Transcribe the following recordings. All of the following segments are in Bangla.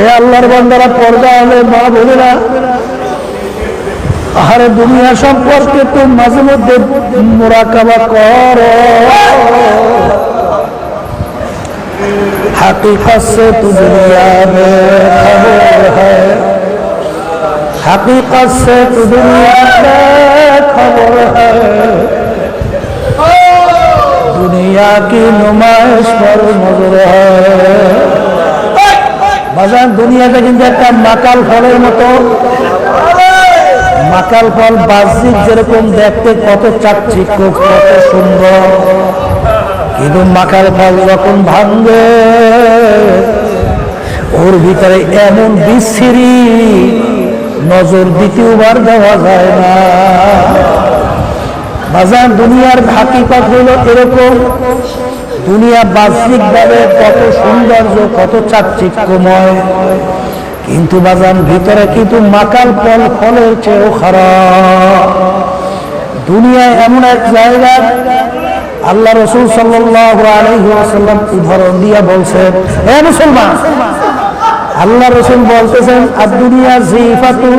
এ আল্লাহর বান্দারা পর্দা হলে মা বোনেরা। আহারে দুনিয়া সম্পর্কে তো মাঝে মধ্যে মোরাকাবা কর। হাকিকত সে তু দুনিয়া মে খবর হ্যায়। হাকিকত সে দুনিয়া মে খবর দুনিয়া কি নুমাইশ পর মজুর হয় বাজার দুনিয়াটা কিন্তু একটা মাকাল ফলের মতো। মাকাল ফল, বাহ্যিক যেরকম দেখতে কত চাকচিক্য, কত সুন্দর। কিন্তু মাকাল ফল যখন ভাঙবে, ওর ভিতরে এমন বিশ্রী নজর দ্বিতীয়বার দেওয়া যায় না। বাজার দুনিয়ার হাকিকত হইল এরকম দুনিয়া বাহ্যিকভাবে কত সৌন্দর্য, কত চাকচিক্যময়। কিন্তু বাজান, ভিতরে কিন্তু মাকাল ফল ফলের চেয়েও খারাপ। দুনিয়া এমন এক জায়গা, আল্লাহ রসুল আলহিহাসাল্লাম উদাহরণ দিয়া বলছেন, এ মুসলমান, আল্লাহ রসুল বলতেছেন আর দুনিয়া জিফাতু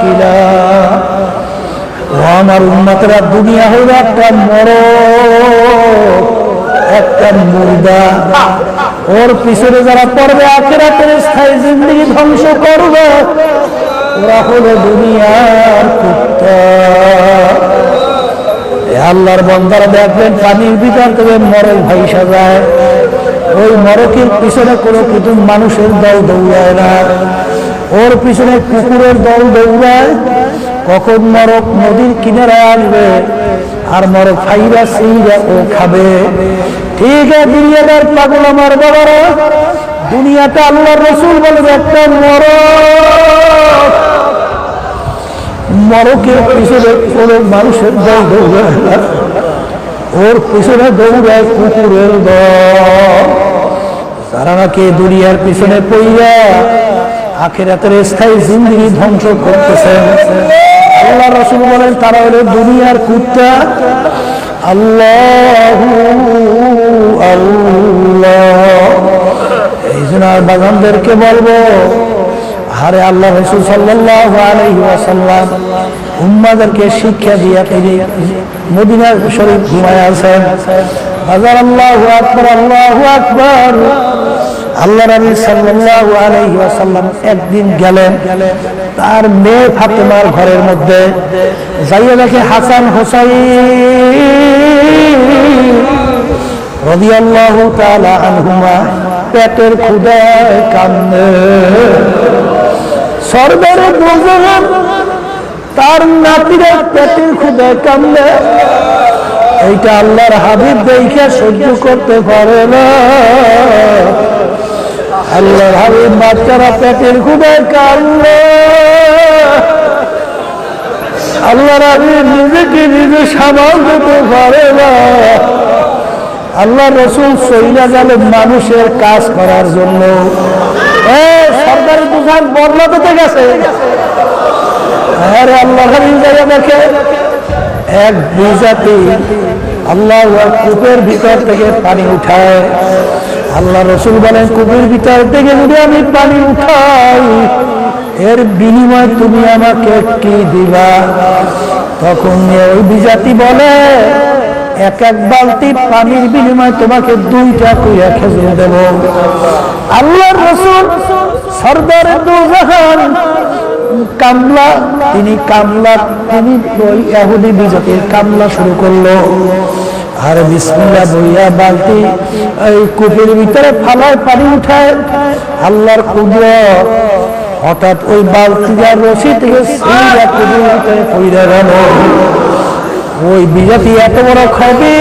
কিলা ও আমার উন্মতরা দুনিয়া হইল একটা মর একটা মুর্দা। ওর পিছনে যারা পড়বে, আখেরাতের স্থায়ী জিন্দগি ধ্বংস করবে। ওরা হলো দুনিয়ার কুত্তা। আল্লাহর বন্দারা দেখবেন, পানির ভিতর থেকে মরক ভাইসা যায়। ওই মরকের পিছনে কোনো কিছু মানুষের দল দৌড়ায় না। ওর পিছনে কুকুরের দল দৌড়ায়। কখন মরক নদীর কিনারে আসবে? আর মরক খাইরা সেইরা ও খাবে। ঠিক আছে পাগল আমার বাবারা দুনিয়াটা আল্লাহর রসুল বলে একটা মরক। মরকের পিছনে কোনো মানুষের দল দৌড়ায় ওর পিছনে দৌড়ায় কুকুরের দল। তারা নাকি দুনিয়ার পিছনে পইয়া আখেরাতের স্থায়ী জিন্দগি ধ্বংস করতেছেন আল্লাহ রসুল বলেন, তারা হলো দুনিয়ার কুত্তা। আল্লাহ আল্লাহ। এই জন্য আর বাগানদেরকে বলব, আরে আল্লাহ রসুল ওয়াসাল্লাম, উম্মাদেরকে শিক্ষা দিয়া তিনি মদিনার শরীফ ঘুমায় আছেন। হাজার আল্লাহ আকবর আল্লাহ আকবর। আল্লাহ নবী সাল্লাল্লাহু আলাইহি ওয়াসাল্লাম একদিন গেলেন, তার মেয়ে ফাতেমার ঘরের মধ্যে যাইয়া দেখে হাসান হোসাইন রাদিয়াল্লাহু তাআলা আনহুমা পেটের ক্ষুদায় কান্দে। সর্বের দুজন তার নাতিরা পেটের ক্ষুদায় কান্দে। এইটা আল্লাহর হাবিব দেখে সহ্য করতে পারে না। আল্লাহর হাবিব বাচ্চারা পেটের খুবই কান্দে আল্লাহর হাবিব নিজেকে নিজে সামাল দিতে পারে না। আল্লাহ রসুল সইলা গেলে মানুষের কাজ করার জন্য। সরকারি দোকান বদলাতে গেছে। আল্লাহ হাবিব জায়গা দেখে এক বিজাতি আল্লাহ কূপের ভিতর থেকে পানি উঠায়। আল্লাহ রসুল বলেন, কূপের ভিতর থেকে যদি আমি পানি উঠাই, এর বিনিময় তুমি আমাকে কি দিবা? তখন ওই বিজাতি বলে, এক এক বালতি পানির বিনিময় তোমাকে দুইটা কুইয়া খেজুর দেব। আল্লাহ রসুল সর্দারের দুজাহান কামলা, তিনি কামলা, তিনি এহুদি বিজাতির কামলা শুরু করল। আর বিসমিল্লা বইয়া বালতি এই কূপের ভিতরে ফালায় পানি উঠায়। আল্লাহর কুদ্র হঠাৎ ওই বালতিজার রশি থেকে সেইরা কূপের ভিতরে পইরা গেল। ওই বিজাতি এত বড় খবি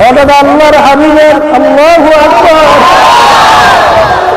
হঠাৎ আল্লাহর হাবিবের আল্লাহ আকবার।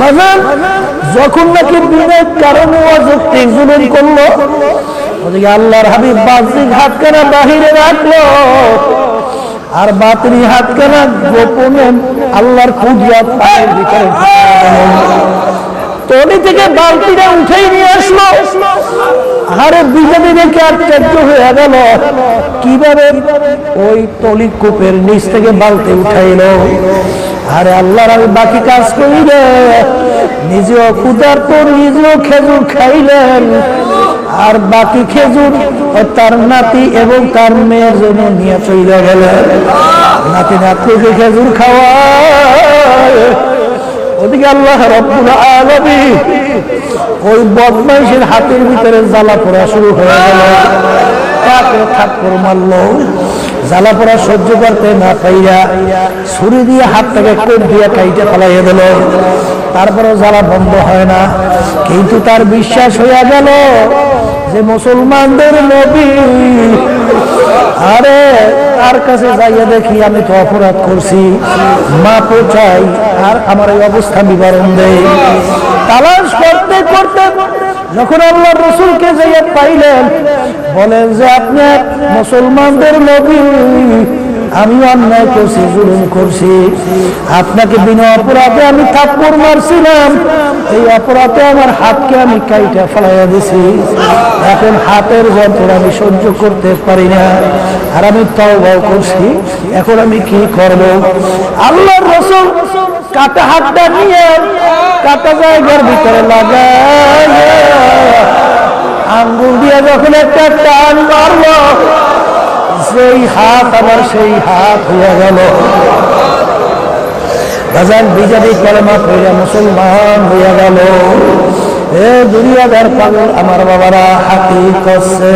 বাজান যখন নাকি বিনের কারণে অযৌক্তিক জুলুম করল, ওদিকে আল্লাহর হাবিব বাহ্যিক কেনা বাহিরে রাখল। আর বাতিনি হাত কেনা গোপনে আল্লাহর খুঁজিয়া পায়ের ভিতরে তলি থেকে বালতিটা উঠেই নিয়ে আসলো। আরে বিজেপি দেখে আশ্চর্য হয়ে গেল। কীভাবে ওই তলি কূপের নিচ থেকে বালতি উঠাইলো? আরে আল্লাহর আমি বাকি কাজ করিলে নিজেও ক্ষুদার তো নিজেও খেজুর খাইলেন। আর বাকি খেজুর তার নাতি এবং তার মেয়ের জন্য নিয়ে চলে গেলেন। নাতি নাতনিকে খেজুর খাওয়া ওদিকে আল্লাহ রব্বুল আলামিন ওই বদমাইশের হাতের ভিতরে জ্বালা পড়া শুরু হয়ে গেল। তাকে থাপ্পড় মারলো। জ্বালা পড়া সহ্য করতে না পাইয়া ছুরি দিয়ে হাত থেকে কোপ দিয়ে কাইটে ফেলাইয়া দিল। তারপরে জ্বালা বন্ধ হয় না। কিন্তু তার বিশ্বাস হইয়া গেল যে মুসলমানদের নবী। আরে, তার কাছে যাইয়া দেখি আমি তো অপরাধ করছি। মাপও চাই, আর আমার এই অবস্থা বিবরণ দেয় তালাশ করতে করতে যখন আল্লাহ রসুলকে যাইয়া পাইলেন বলেন যে আপনি মুসলমানদের নবী। আমি অন্যায় করছি, জুলুম করছি। আপনাকে বিনা অপরাধে আমি থাপ্পড় মারছিলাম। এই অপরাধে আমার হাতকে আমি কাইটা ফেলাইয়া দিছি। এখন হাতের যন্ত্রণা আমি সহ্য করতে পারি না। আর আমি তওবাও করছি। এখন আমি কি করব? আল্লাহর রসুল কাটা হাতটা নিয়ে কাটা জায়গার ভিতরে লাগায় আঙ্গুল দিয়ে যখন একটা টান মারলো সেই হাত আবার সেই হাত হয়ে গেল। বাজান বিজেপি কলমা কইরা মুসলমান হইয়া গেল। এ দুনিয়াদার পাগল আমার বাবারা হাতি করছে।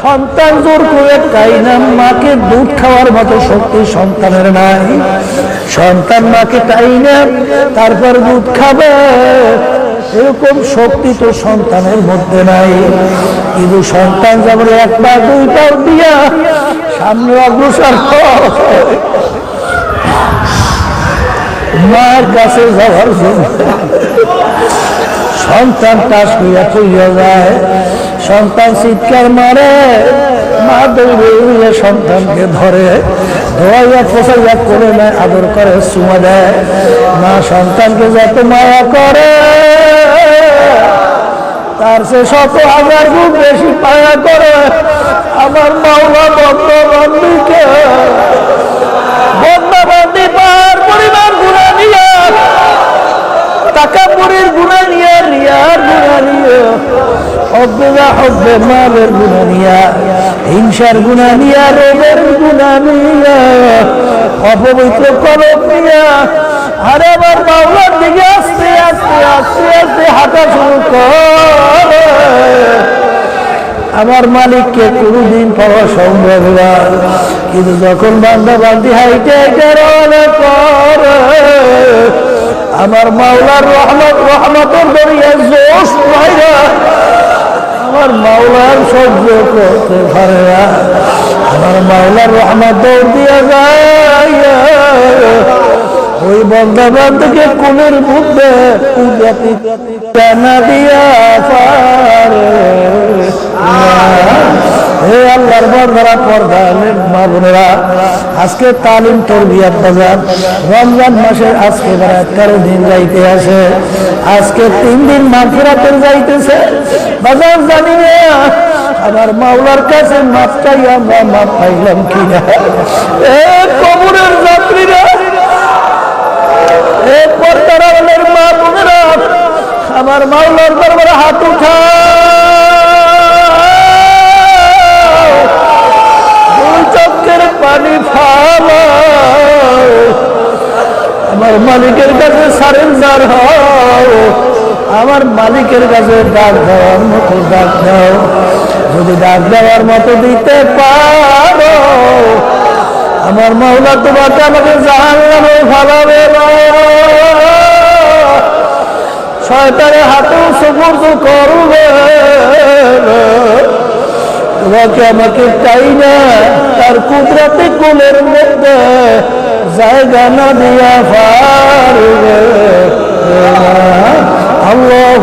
সন্তান জোর করে খাই মাকে দুধ খাওয়ার মতো শক্তি সন্তানের নাই। সন্তান মাকে তাই তারপর দুধ খাবে। এরকম শক্তি তো সন্তানের মধ্যে নাই। কিন্তু সন্তান যেমন এক পা দুই পা দিয়া সামনে অগ্রসর হয়, মার কাছে যাওয়ার জন্য। সন্তান টাস যায়। সন্তান চিৎকার মারে। মা দৌড়ে উড়িয়ে সন্তানকে ধরে। ধোয়াইয়া পোষাইয়া করে নেয়, আদর করে, চুমা দেয়। মা সন্তানকে যত মায়া করে, তার সে শত হাজার গুণ বেশি মায়া করে। আমার মাওলা বন্ধ বান্ধবীকে বন্ধ বান্ধি পার পরিবার গুণা নিয়ে টাকা পরের গুণা নিয়ে রিয়ার গুণা নিয়ে হিংসার গুণা নিয়া, রোগের গুণা নিয়া, অপবিত্র কলম নিয়া। আরে আমার মাওলার দিকে আস্তে আস্তে আস্তে আস্তে হাঁটা শুরু করে। আমার মালিককে কোনোদিন পাওয়া সম্ভব না। কিন্তু যখন বান্ধা বান্ধি হাইটে হাইটে রওনা করে, আমার মাওলার রহমত, রহমতের দরিয়া জোশ পাইরা আমার মাওলার সহ্য করতে পারে আমার মাওলার রহমত দিয়ে যায়। ওই বন্ধা বান্ধবকে কোলের মধ্যে উজাতি দিয়া হে আল্লাহর বন্ধরা পর্দা বোনেরা, আজকে তালিম তরবিয়াত বাজার রমজান মাসের আজকে বেড়া তেরো দিন যাইতে আসে। আজকে তিন দিন মাফিরাতের যাইতেছে। বাজার জানি আমার মাওলার কাছে মাপ চাই, আমরা মাপ পাইলাম কিনা। এ কবরের যাত্রীরা, এ পর্দার মা বোনেরা, আমার মাওলার দরবারে হাত উঠা মালিকের কাছে সারেন্দার হও। আমার মালিকের কাছে ডাক দেওয়ার মতো ডাক দাও। যদি ডাক দেওয়ার মতো দিতে পারো, আমার মাওলা তোমাকে আমাকে জাহান নামে ফালাবে না। শয়তানের হাতে সুপুর্দ করবে। তোমাকে আমাকে চাই না তার কুদরাতে কোলের মধ্যে পারবে আল্লাহ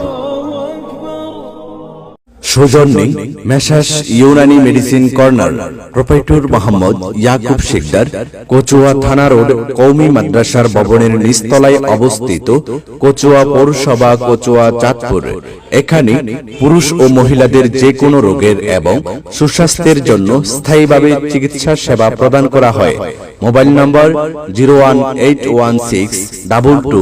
সৌজন্যে Messrs Unani medicine corner, proprietor Mohammad Yakub Sikdar, Kachua থানা রোড কৌমি মাদ্রাসার ভবনের নিস্তলায় অবস্থিত কচুয়া পৌরসভা, কচুয়া চাঁদপুর। এখানে পুরুষ ও মহিলাদের যে কোনো রোগের এবং সুস্বাস্থ্যের জন্য স্থায়ীভাবে চিকিৎসা সেবা প্রদান করা হয়। Mobile number zero one eight one six double two